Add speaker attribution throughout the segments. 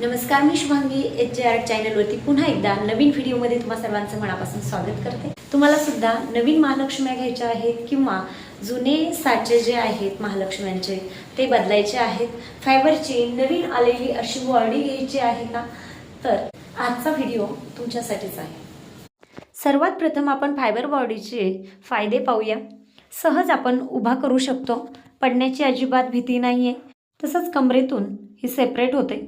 Speaker 1: नमस्कार मी Shubhangi. H J R चॅनलवरती पुन्हा एकदा नवीन व्हिडिओमध्ये तुम्हा सर्वांचं मनापासून स्वागत करते. तुम्हाला सुद्धा नवीन महालक्ष्म्या घ्यायच्या आहेत किंवा जुने साचे जे आहेत महालक्ष्म्यांचे ते बदलायचे आहेत. फायबरची नवीन आलेली अशी बॉडी घ्यायची आहे का? तर आजचा व्हिडिओ तुमच्यासाठीच आहे. सर्वात प्रथम आपण फायबर बॉडीचे फायदे पाहूया. सहज आपण उभा करू शकतो. पडण्याची अजिबात भीती नाही आहे तसंच कमरेतून ही सेपरेट होते.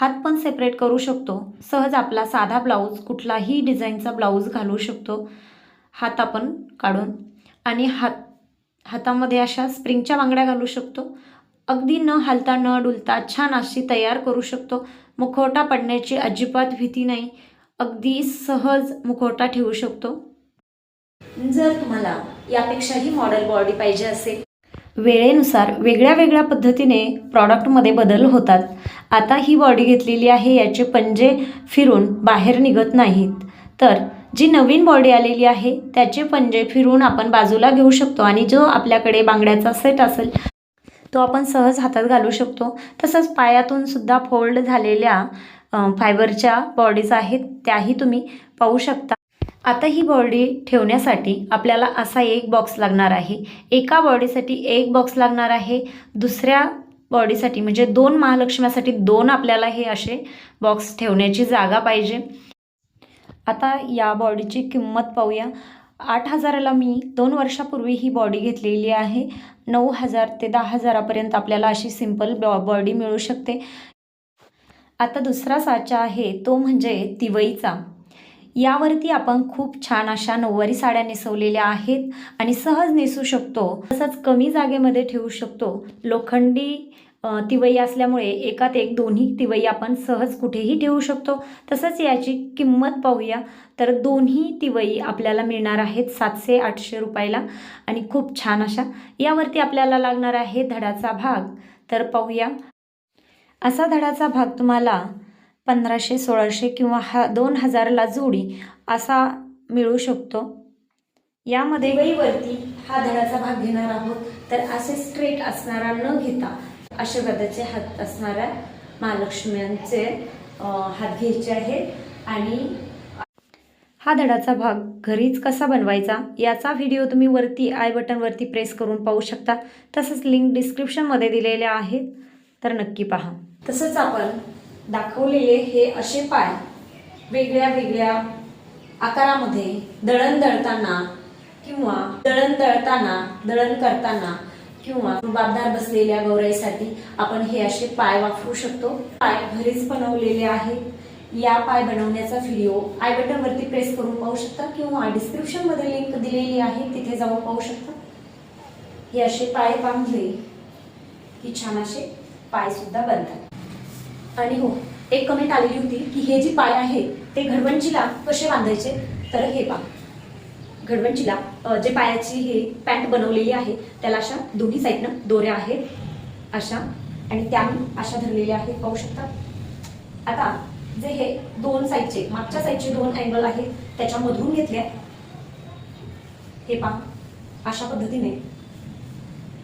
Speaker 1: हात पण सेपरेट करू शकतो. सहज आपला साधा ब्लाऊज कुठलाही डिझाईनचा ब्लाऊज घालू शकतो. हात आपण काढून आणि हात हातामध्ये अशा स्प्रिंगच्या बांगड्या घालू शकतो. अगदी न हलता न डुलता छान अशी तयार करू शकतो. मुखवटा पडण्याची अजिबात भीती नाही. अगदी सहज मुखवटा ठेवू शकतो. जर तुम्हाला यापेक्षाही मॉडेल बॉडी पाहिजे असेल. वेळेनुसार वेगळ्या वेगळ्या पद्धतीने प्रॉडक्टमध्ये बदल होतात. आता ही बॉडी घेतलेली आहे याचे पंजे फिरून बाहेर निघत नाहीत. तर जी नवीन बॉडी आलेली आहे त्याचे पंजे फिरून आपण बाजूला घेऊ शकतो आणि जो आपल्याकडे बांगड्याचा सेट असेल तो आपण सहज हातात घालू शकतो. तसंच पायातून सुद्धा फोल्ड झालेल्या फायबरच्या बॉडीज आहेत त्याही तुम्ही पाहू शकता. आता ही बॉडी ठेवण्यासाठी आपल्याला असा एक बॉक्स लागणार आहे. एका बॉडीसाठी एक बॉक्स लागणार आहे. दुसऱ्या बॉडीसाठी म्हणजे दोन महालक्ष्म्यासाठी दोन आपल्याला हे असे बॉक्स ठेवण्याची जागा पाहिजे. आता या बॉडीची किंमत पाहूया. आठ हजाराला मी दोन वर्षापूर्वी ही बॉडी घेतलेली आहे. नऊ हजार ते दहा हजारापर्यंत आपल्याला अशी सिंपल बॉ बॉडी मिळू शकते. आता दुसरा साचा आहे तो म्हणजे तिवईचा. यावरती आपण खूप छान अशा नऊवारी साड्या नेसवलेल्या आहेत आणि सहज नेसू शकतो. तसंच कमी जागेमध्ये ठेवू शकतो. लोखंडी तिवई असल्यामुळे एकात एक दोन्ही तिवई आपण सहज कुठेही ठेवू शकतो. तसंच याची किंमत पाहूया. तर दोन्ही तिवई आपल्याला मिळणार आहेत सातशे आठशे रुपयाला आणि खूप छान अशा. यावरती आपल्याला लागणार आहे धडाचा भाग. तर पाहूया. असा धडाचा भाग तुम्हाला पंधराशे सोळाशे किंवा हा दोन हजारला जोडी असा मिळू शकतो. यामध्ये वहीवरती हा धडाचा भाग घेणार आहोत. तर असे स्ट्रेट असणारा न घेता अशा गदाचे हात असणाऱ्या महालक्ष्म्यांचे हात घ्यायचे आहेत आणि हा धडाचा भाग घरीच कसा बनवायचा याचा व्हिडिओ तुम्ही वरती आय बटनवरती प्रेस करून पाहू शकता. तसंच लिंक डिस्क्रिप्शनमध्ये दिलेल्या आहेत. तर नक्की पहा. तसंच आपण दाखवलेले हे असे पाय वेगळ्या वेगळ्या आकारामध्ये दळण दळताना किंवा दळण दळताना दळण करताना किंवा रुबाबदार बसलेल्या गौराईसाठी आपण हे असे पाय वापरू शकतो. पाय घरीच बनवलेले आहेत. या पाय बनवण्याचा व्हिडिओ आय बटनवरती प्रेस करून पाहू शकता किंवा डिस्क्रिप्शनमध्ये लिंक दिलेली आहे तिथे जाऊन पाहू शकता. हे असे पाय बांधले की छान असे पाय सुद्धा बनतात. आणि हो एक कमेंट आलेली होती की हे जी पाय आहे ते घडवंचीला कसे बांधायचे? तर हे पा घडवंचीला जे पायाची हे पॅन्ट बनवलेली आहे त्याला अशा दोन्ही साईडनं दोऱ्या आहेत. अशा. आणि त्या अशा धरलेल्या आहेत. पाहू शकता? आता जे हे दोन साईडचे मागच्या साईडचे दोन अँगल आहेत त्याच्यामधून घेतल्या. हे पा अशा पद्धतीने.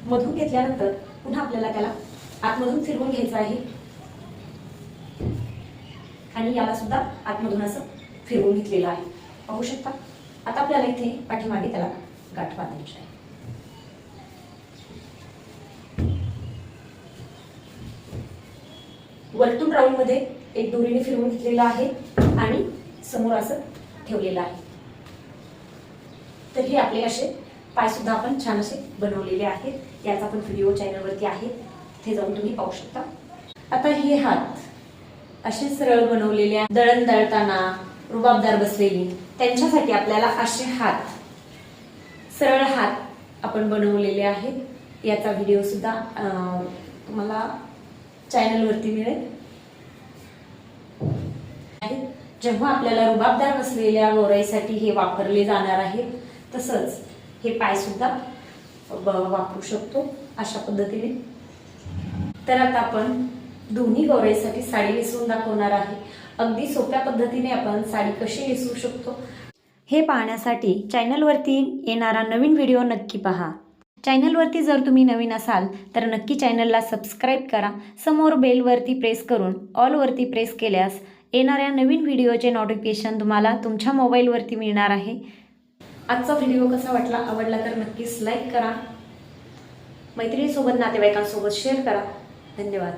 Speaker 1: मधून घेतल्यानंतर पुन्हा आपल्याला त्याला आतमधून फिरवून घ्यायचं आहे. आणि याला सुद्धा आतमधून असं फिरवून घेतलेलं आहे. पाहू शकता. आता आपल्याला इथे पाठीमागे त्याला गाठ बांधायची आहे. वरतून राऊंडमध्ये एक दोरीने फिरवून घेतलेलं आहे आणि समोर असं ठेवलेलं आहे. तर हे आपले असे पाय सुद्धा आपण छान असे बनवलेले आहेत. याचा पण व्हिडिओ चॅनलवरती आहे. तिथे जाऊन तुम्ही पाहू शकता. आता हे हात. असे सरळ बनवलेल्या आहे दळण दळताना रुबाबदार बसलेली. त्यांच्यासाठी आपल्याला असे हात सरळ हात आपण बनवलेले आहेत. याचा व्हिडिओ सुद्धा तुम्हाला चॅनलवरती मिळेल. जेव्हा आपल्याला रुबाबदार बसलेल्या गोराईसाठी हे वापरले जाणार आहे तसंच हे पाय सुद्धा वापरू शकतो अशा पद्धतीने. तर आता आपण दोन्ही गौराईसाठी साडी नेसवून दाखवणार आहे. अगदी सोप्या पद्धतीने आपण साडी कशी विसवू शकतो? हे पाहण्यासाठी चॅनलवरती येणारा नवीन व्हिडिओ नक्की पहा. चॅनलवरती जर तुम्ही नवीन असाल तर नक्की चॅनलला सबस्क्राईब करा. समोर बेलवरती प्रेस करून ऑलवरती प्रेस केल्यास येणाऱ्या नवीन व्हिडिओचे नोटिफिकेशन तुम्हाला तुमच्या मोबाईलवरती मिळणार आहे. आजचा व्हिडिओ कसा वाटला आवडला तर नक्कीच लाईक करा. मैत्रिणीसोबत नातेवाईकांसोबत शेअर करा. धन्यवाद.